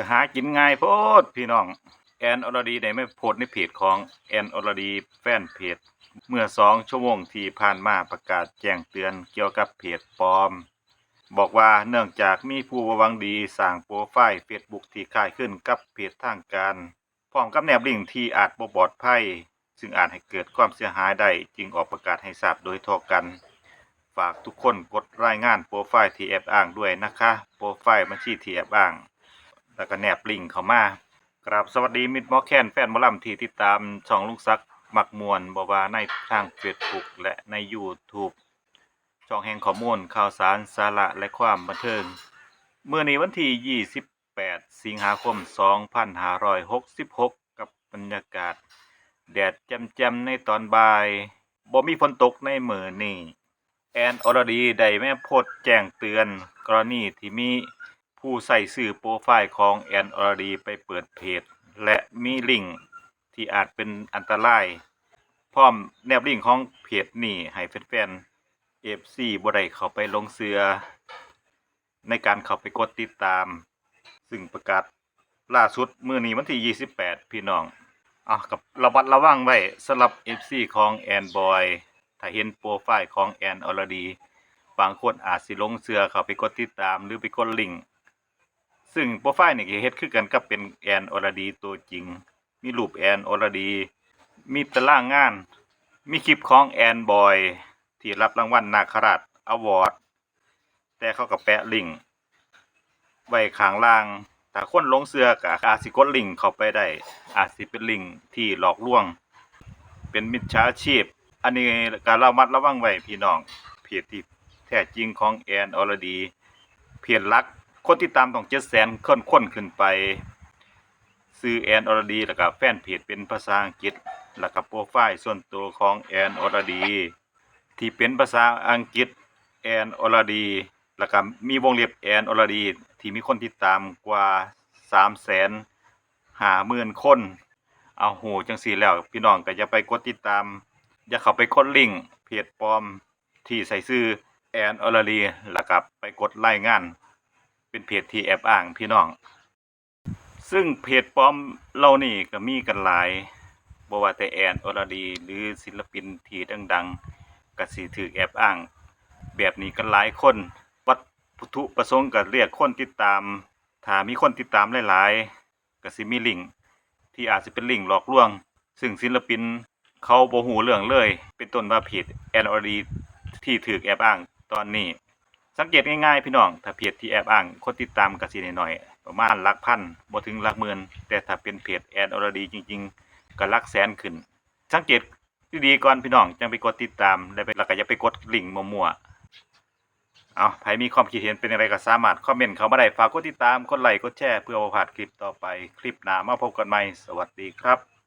ก็หากินง่ายโพดพี่น้อง แอนอรดีได้ไม่โพสต์ในเพจของแอนอรดีแฟนเพจ เมื่อสองชั่วโมงที่ผ่านมาประกาศแจ้งเตือนเกี่ยวกับเพจปลอม บอกว่าเนื่องจากมีผู้หวังดีสร้างโปรไฟล์ Facebook ที่คล้ายขึ้นกับเพจทางการพร้อมกับแนบลิงก์ที่อาจบ่ปลอดภัยซึ่งอาจให้เกิดความเสียหายได้จึงออกประกาศให้ทราบโดยทั่วกัน ฝากทุกคนกดรายงานโปรไฟล์ที่แอบอ้างด้วยนะคะ โปรไฟล์บัญชีที่แอบอ้าง แล้วก็แนบลิงก์เข้ามากราบสวัสดีมิตรมอแคนแฟนมอลำที่ติดตามช่องลุงซักมักมวนบว่าในทาง Facebook และใน YouTube ช่องแห่งข้อมูลข่าวสารสาระและความบันเทิงเมื่อนี้วันที่ 28 สิงหาคม 2566 กับบรรยากาศ แดดแจ่มๆในตอนบ่ายบ่มีฝนตกในมื้อนี้แอนอรดีได้แม่โพสต์แจ้งเตือน กรณีที่มี ผู้ใส่สื่อโปรไฟล์ของแอนอรดีไปเปิดเพจ และมีลิงก์ที่อาจเป็นอันตราย พร้อมแนบลิงก์ของเพจนี้ให้แฟนๆ FC บ่ได้เข้าไปลงเสือ ในการเข้าไปกดติดตาม ซึ่งประกาศล่าสุดมื้อนี้วันที่ 28 พี่น้องอะกับระบัดระวังไว้สำหรับ FC ของแอนบอยถ้าเห็นโปรไฟล์ของแอนอรดี บางคนอาจสิลงเสือเข้าไปกดติดตามหรือไปกดลิงก์ ซึ่งโปรไฟล์นี่ก็เฮ็ดคือกันกับเป็นแอนอรดีตัวจริง มีรูปแอนอรดี มีตารางงาน มีคลิปของแอนบอย ที่รับรางวัลนาคราชอวอร์ด แต่เขาก็แปะลิงก์ไว้ข้างล่าง ถ้าคนลงเสือก็อาจสิกดลิงก์เข้าไปได้ อาจสิเป็นลิงก์ที่หลอกลวง เป็นมิจฉาชีพ อันนี้การระมัดระวังไว้พี่น้อง เพจที่แท้จริงของแอนอรดี เพจลัก คนติดตามต้อง700,000คนค้นขึ้นไป ซื้อแอนอรดีแล้วก็แฟนเพจเป็นภาษาอังกฤษแล้วก็โปรไฟล์ส่วนตัวของแอนอรดี ที่เป็นภาษาอังกฤษแอนอรดีแล้วก็มีวงเล็บแอนอรดีที่มีคนติดตามกว่า3แสนห้าหมื่นคน เอาโหจังสีแล้ว พี่น้องก็อย่าไปกดติดตาม อย่าเข้าไปกดลิงก์เพจปลอมที่ใส่ชื่อแอนอรดีแล้วก็ไปกดไล่งาน เป็นเพจที่แอบอ้างพี่น้อง ซึ่งเพจปลอมเหล่านี้ก็มีกันหลายบว่าแต่แอนอรดีหรือศิลปินที่ดังๆกสิถูกแอบอ้าง แบบนี้กันหลายคน วัตถุประสงค์ก็เรียกคนติดตาม ถ้ามีคนติดตามหลายๆก็สิมีลิงที่อาจสิเป็นลิงหลอกลวง ซึ่งศิลปินเขาบ่ฮู้เรื่องเลย เป็นต้นว่าเพจแอนอรดีที่ถูกแอบอ้างตอนนี้ สังเกตง่ายๆพี่น้อง ถ้าเพจที่แอบอ้างคนติดตามก็สิหน้อยๆประมาณหลักพันบ่ถึงหลักหมื่นแต่ถ้าเป็นเพจแอนอรดีจริง ๆ ก็หลักแสนขึ้น สังเกตดีๆก่อนพี่น้องจังไปกดติดตามแล้วไปแล้วก็อย่าไปกดลิงก์มั่วๆเอาใครมีความคิดเห็นเป็นอะไรก็สามารถคอมเมนต์เข้ามาได้ฝากกดติดตามกดไลค์กดแชร์เพื่อบ่พลาดคลิปต่อไปคลิปหน้ามาพบกันใหม่สวัสดีครับ